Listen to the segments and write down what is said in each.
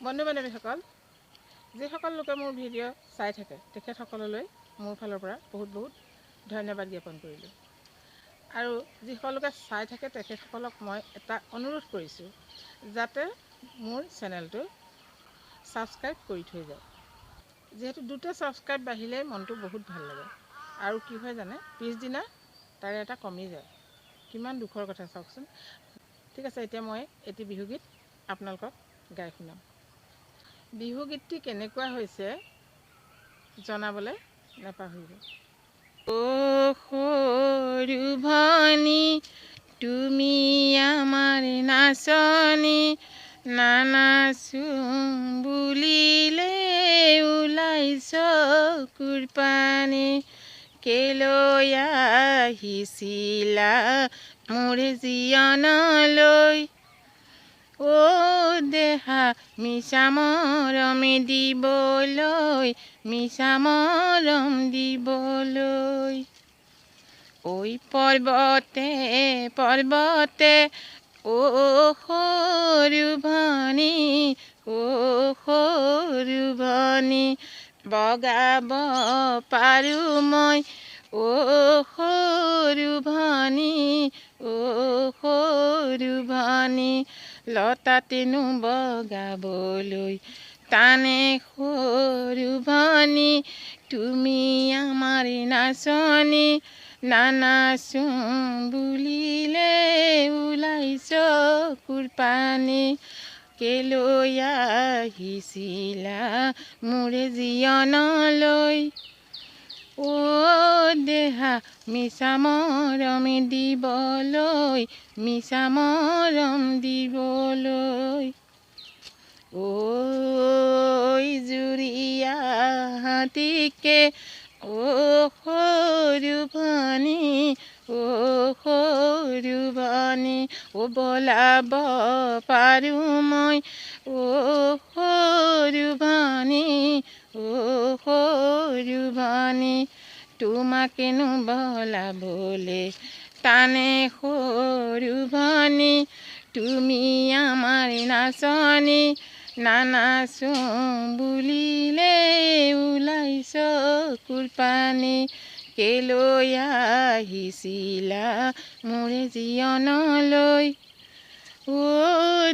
বন্ধু বান্ধৱীসকল যিসকল লোকে মোৰ ভিডিঅ' চাই থাকে তেখেতসকললৈ মোৰ ফালৰ পৰা বহুত বহুত ধন্যবাদ জ্ঞাপন কৰিলোঁ। আৰু যিসকল লোকে চাই থাকে তেখেতসকলক মই এটা অনুৰোধ কৰিছোঁ যাতে মোৰ চেনেলটো ছাবস্ক্ৰাইব কৰি থৈ যায়। যিহেতু দুটা ছাবস্ক্ৰাইব বাঢ়িলে মনটো বহুত ভাল লাগে। আৰু কি হয় জানে পিছদিনা তাৰে এটা কমি যায়। কিমান দুখৰ কথা চাওকচোন। ঠিক আছে এতিয়া মই এটি বিহুগীত আপোনালোকক গাই শুনাম। বিহুগীতটি কেনেকুৱা হৈছে জনাবলৈ নাপাহৰিব। সৰু ভনী, তুমি আমাৰ নাচনী নানাচো বুলিলে ওলাইছ কুৰপানী, কেলৈ আহিছিলা মোৰ জীয়নলৈ অ' দেহা মিছা মৰম দিবলৈ মিছা মৰম দিবলৈ ঐ পৰ্বতে পৰ্বতে অ' সৰু ভনী অ' সৰু ভনী বগাব পাৰোঁ মই ও সৰু ভনী অ' সৰু ভনী লতাতেনো বগাবলৈ টানে সৰু ভনী, তুমি আমাৰ নাচনী। নানাচো বুলিলে ওলাইছ কুৰপানী কেলৈ আহিছিলা মোৰ জীৱনলৈ অ' দেহা মিছা মৰম দিবলৈ মিছা মৰম দিবলৈ ঐ জুৰিয়া হাতীকে অ' সৰু ভনী অ' সৰু ভনী অ' বলাব পাৰোঁ মই। অ' সৰু ভনী অ' সৰু ভনী তোমাকেনো বলাবলে টানে সৰু ভনী তুমি আমাৰ নাচনী নানাচো বুলিলে ওলাইছ কুৰপানী কেলৈ আহিছিলা মোৰে জীৱনলৈ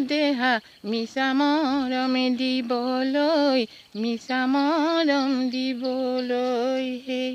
দেহা, মিছা মৰম দিবলৈ মিছা মৰম দিবলৈ সেই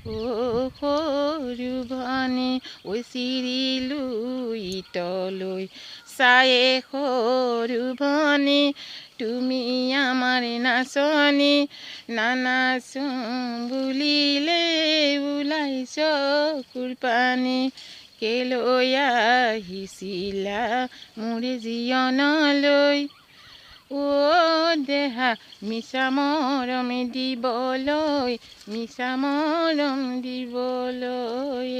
আছিলা অ' সৰু ভনী অ' সৰু ভনী ঐ চিৰিলো চায়ে সৰু ভনী তুমি আমাৰ নাচনী নানাচো বুলিলে ওলাইছ কুৰপানী কেলৈ আহিছিলা মোৰ জীয়নলৈ অ' দেহা মিছা মৰম দিবলৈ মিছা মৰম দিবলৈ